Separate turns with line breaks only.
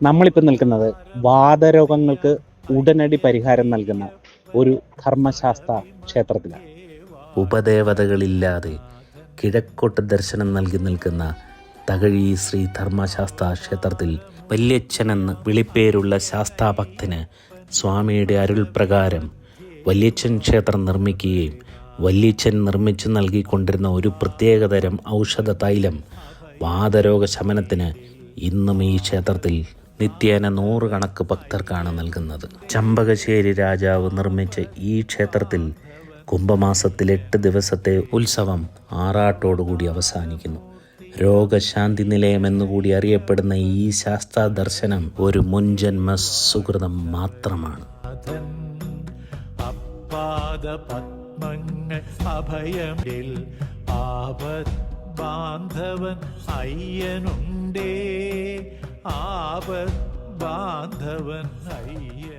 നമ്മളിപ്പോൾ നിൽക്കുന്നത് വാദരോഗങ്ങൾക്ക് ഉടനടി പരിഹാരം നൽകുന്ന ഒരു ധർമ്മശാസ്ത്ര ക്ഷേത്രത്തിലാണ്.
ഉപദേവതകളില്ലാതെ കിഴക്കോട്ട് ദർശനം നൽകി നിൽക്കുന്ന തകഴി ശ്രീ ധർമ്മശാസ്ത്ര ക്ഷേത്രത്തിൽ വല്യച്ഛനെന്ന് വിളിപ്പേരുള്ള ശാസ്താഭക്തന് സ്വാമിയുടെ അരുൾ പ്രകാരം വല്യച്ഛൻ ക്ഷേത്രം നിർമ്മിക്കുകയും വല്യച്ഛൻ നിർമ്മിച്ചു നൽകിക്കൊണ്ടിരുന്ന ഒരു പ്രത്യേകതരം ഔഷധ തൈലം വാതരോഗ ശമനത്തിന് ഇന്നും ഈ ക്ഷേത്രത്തിൽ നിത്യേന നൂറുകണക്ക് ഭക്തർക്കാണ് നൽകുന്നത്. ചമ്പകശ്ശേരി രാജാവ് നിർമ്മിച്ച ഈ ക്ഷേത്രത്തിൽ കുംഭമാസത്തിൽ എട്ട് ദിവസത്തെ ഉത്സവം ആറാട്ടോടുകൂടി അവസാനിക്കുന്നു. രോഗശാന്തി നിലയം എന്നുകൂടി അറിയപ്പെടുന്ന ഈ ശാസ്ത്ര ദർശനം ഒരു മുൻജന്മ സുഹൃതം മാത്രമാണ്.
അഭയമിൽ ആപത് ബാന്ധവൻ അയ്യനുണ്ടേ. ആപത് ബാന്ധവൻ അയ്യനുണ്ടേ